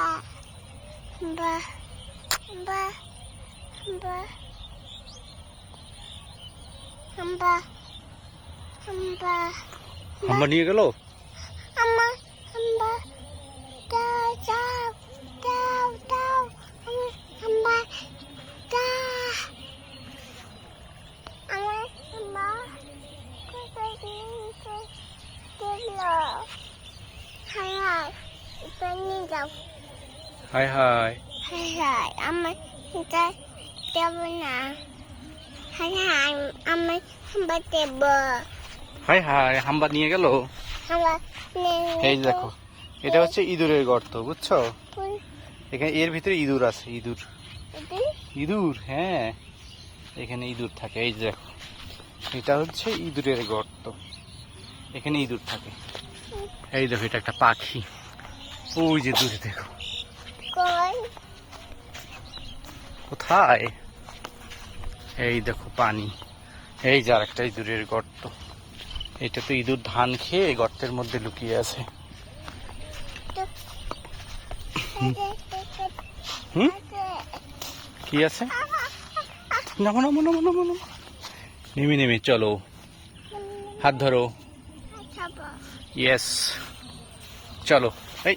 বা বা বা বা হাম্বা হাম্বা হাম্বা নিয়ে গেল হাম্বা হাম্বা দাও দাও দাও দাও হাম্বা দাও আমার হাম্বা কোথায় গিয়েছে দেখল হাই হাই হাই হাই আমার এটা দেব না হাই হাই আমার হাম্বা দেব হাই হাই হাম্বা নিয়ে গেল? এই দেখো এটা হচ্ছে ইঁদুরের গর্ত বুঝছ? এখানে এর ভিতরে ইঁদুর আছে ইঁদুর। ইঁদুর? হ্যাঁ। এখানে ইঁদুর থাকে এই যে দেখো। এটা হচ্ছে ইঁদুরের গর্ত। এখানে ইঁদুর থাকে। এই দেখো এটা একটা পাখি। ওই যে দূরে দেখো। কোথায়? এই দেখো পানি। এই যে আর একটা ইঁদুরের গর্ত। এটা তো ইঁদুর ধান খেয়ে গর্তের মধ্যে লুকিয়ে আছে। হুম? কি আছে? নামো নামো নামো নামো নামো। নেমে নেমে চলো। হাত ধরো। ইয়েস চলো। এই।